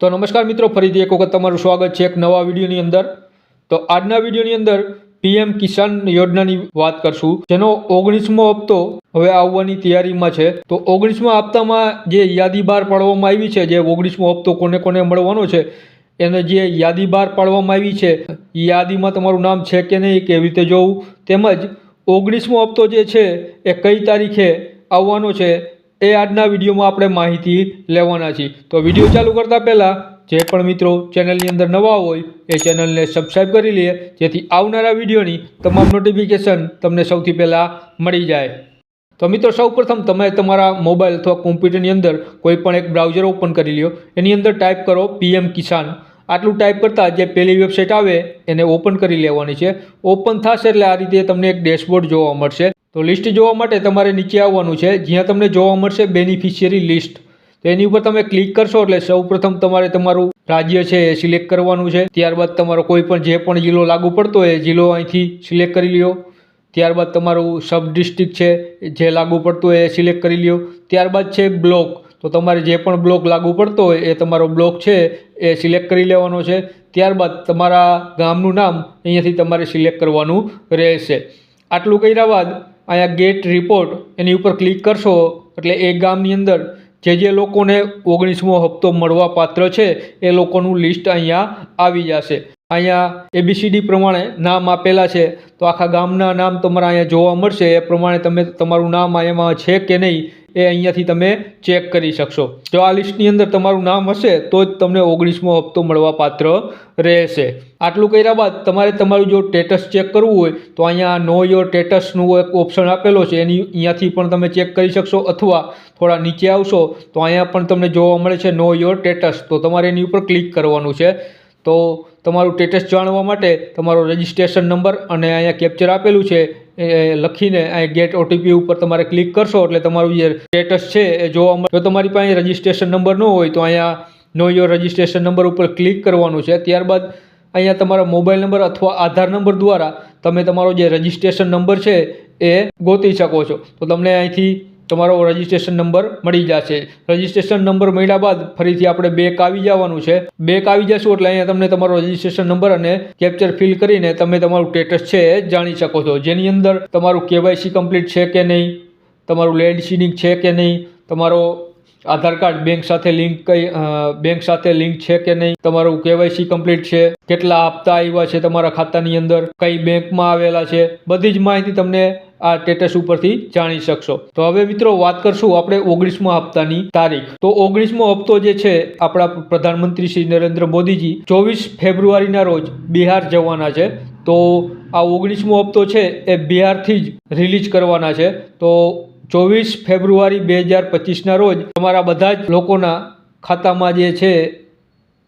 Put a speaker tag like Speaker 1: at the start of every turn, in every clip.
Speaker 1: તો નમસ્કાર મિત્રો, ફરીથી એક વખત તમારું સ્વાગત છે એક નવા વિડીયોની અંદર. તો આજના વિડીયોની અંદર પીએમ કિસાન યોજનાની વાત કરશું, જેનો ઓગણીસમો હપ્તો હવે આવવાની તૈયારીમાં છે. તો ઓગણીસમા હપ્તામાં જે યાદી બહાર પાડવામાં આવી છે, જે ઓગણીસમો હપ્તો કોને કોને મળવાનો છે, એને જે યાદી બહાર પાડવામાં આવી છે, એ યાદીમાં તમારું નામ છે કે નહીં, કેવી રીતે જોવું, તેમજ ઓગણીસમો હપ્તો જે છે, એ કઈ તારીખે આવવાનો છે એ આજના વિડીયોમાં આપણે માહિતી લેવાના છીએ. તો વીડિયો ચાલુ કરતાં પહેલાં, જે પણ મિત્રો ચેનલની અંદર નવા હોય, એ ચેનલને સબસ્ક્રાઈબ કરી લે, જેથી આવનારા વિડીયોની તમામ નોટિફિકેશન તમને સૌથી પહેલાં મળી જાય. તો મિત્રો, સૌપ્રથમ તમે તમારા મોબાઈલ અથવા કોમ્પ્યુટરની અંદર કોઈ પણ એક બ્રાઉઝર ઓપન કરી લ્યો. એની અંદર ટાઈપ કરો પીએમ કિસાન આટલું ટાઈપ કરતાં જે પહેલી વેબસાઇટ આવે, એને ઓપન કરી લેવાની છે. ઓપન થશે એટલે આ રીતે તમને એક ડેશબોર્ડ જોવા મળશે. તો લિસ્ટ જોવા માટે તમારે નીચે આવવાનું છે. જ્યાં તમને જોવા મળશે બેનિફિશિયરી લિસ્ટ તો એની ઉપર તમે ક્લિક કરશો એટલે સૌપ્રથમ તમારે તમારું રાજ્ય છે એ સિલેક્ટ કરવાનું છે. ત્યારબાદ તમારો કોઈ પણ જે પણ જિલ્લો લાગુ પડતો હોય એ જિલ્લો અહીંથી સિલેક્ટ કરી લ્યો. ત્યારબાદ તમારું સબ ડિસ્ટ્રિક્ટ છે જે લાગુ પડતું હોય એ સિલેક્ટ કરી લ્યો. ત્યારબાદ છે બ્લોક તો તમારે જે પણ બ્લોક લાગુ પડતો હોય એ તમારો બ્લોક છે એ સિલેક્ટ કરી લેવાનો છે. ત્યારબાદ તમારા ગામનું નામ અહીંયાથી તમારે સિલેક્ટ કરવાનું રહેશે. આટલું કર્યા બાદ અહીંયા ગેટ રિપોર્ટ એની ઉપર ક્લિક કરશો, એટલે એ ગામની અંદર જે જે લોકોને ઓગણીસમો હપ્તો મળવા પાત્ર છે, એ લોકોનું લિસ્ટ અહીંયા આવી જશે. અહીંયા એબીસીડી પ્રમાણે નામ આપેલા છે, તો આખા ગામના નામ તમારા અહીંયા જોવા મળશે, એ પ્રમાણે તમે તમારું નામ એમાં છે કે નહીં એ અહીંયાથી તમે ચેક કરી શકશો. જો આ લિસ્ટની અંદર તમારું નામ હશે, તો જ તમને ઓગણીસમો હપ્તો મળવા પાત્ર રહેશે. આટલું કર્યા બાદ તમારે તમારું જો સ્ટેટસ ચેક કરવું હોય, તો અહીંયા નો યોર સ્ટેટસનું એક ઓપ્શન આપેલો છે. એની અહીંયાથી પણ તમે ચેક કરી શકશો અથવા થોડા નીચે આવશો, તો અહીંયા પણ તમને જોવા મળે છે નો યોર સ્ટેટસ તો તમારે એની ઉપર ક્લિક કરવાનું છે. તો તમારું સ્ટેટસ જાણવા માટે તમારો રજિસ્ટ્રેશન નંબર અને અહીંયા કેપ્ચર આપેલું છે. એ લખીને અહીં ગેટ ઓટીપી ઉપર તમારે ક્લિક કરશો એટલે તમારું જે સ્ટેટસ છે એ જોવા મળે જો તમારી પાસે રજિસ્ટ્રેશન નંબર ન હોય તો અહીંયા નો યોર રજિસ્ટ્રેશન નંબર ઉપર ક્લિક કરવાનું છે. ત્યારબાદ અહીંયા તમારા મોબાઈલ નંબર અથવા આધાર નંબર દ્વારા તમે તમારો જે રજિસ્ટ્રેશન નંબર છે એ ગોતી શકો છો. તો તમને અહીંથી તમારો રજિસ્ટ્રેશન નંબર મળી જશે. રજિસ્ટ્રેશન નંબર મળ્યા બાદ ફરીથી આપણે બેક આવી જવાનું છે. બેક આવી જશું એટલે અહીંયા તમને તમારો રજિસ્ટ્રેશન નંબર અને કેપ્ચર ફિલ કરીને તમે તમારું સ્ટેટસ છે એ જાણી શકો છો. જેની અંદર તમારું કેવાયસી કમ્પ્લીટ છે કે નહીં, તમારું લેન્ડ સીનિંગ છે કે નહીં, તમારો આધાર કાર્ડ બેંક સાથે લિંક કઈ બેંક સાથે લિંક છે કે નહીં, તમારું કેવાયસી કમ્પ્લીટ છે, કેટલા હપ્તા આવ્યા છે તમારા ખાતાની અંદર, કઈ બેંકમાં આવેલા છે, બધી જ માહિતી તમને આ સ્ટેટસ ઉપરથી જાણી શકશો. તો હવે મિત્રો વાત કરશું આપણે ઓગણીસમા હપ્તાની તારીખ. તો ઓગણીસમો હપ્તો જે છે, આપણા પ્રધાનમંત્રી શ્રી નરેન્દ્ર મોદીજી ચોવીસ ફેબ્રુઆરીના રોજ બિહાર જવાના છે. તો આ ઓગણીસમો હપ્તો છે એ બિહારથી જ રિલીઝ કરવાના છે. તો ચોવીસ ફેબ્રુઆરી બે હજાર પચીસના રોજ તમારા બધા જ લોકોના ખાતામાં જે છે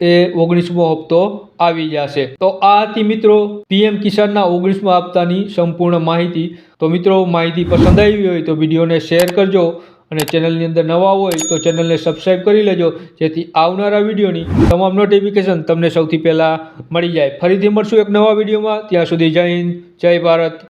Speaker 1: એ ઓગણીસમો હપ્તો આવી જશે. તો આ હતી મિત્રો પીએમ કિસાનના ઓગણીસમા હપ્તાની સંપૂર્ણ માહિતી. તો મિત્રો, માહિતી પસંદ આવી હોય તો વિડીયોને શેર કરજો અને ચેનલની અંદર નવા હોય તો ચેનલને સબસ્ક્રાઈબ કરી લેજો, જેથી આવનારા વિડીયોની તમામ નોટિફિકેશન તમને સૌથી પહેલાં મળી જાય. ફરીથી મળશું એક નવા વિડીયોમાં. ત્યાં સુધી જય હિન્દ, જય ભારત.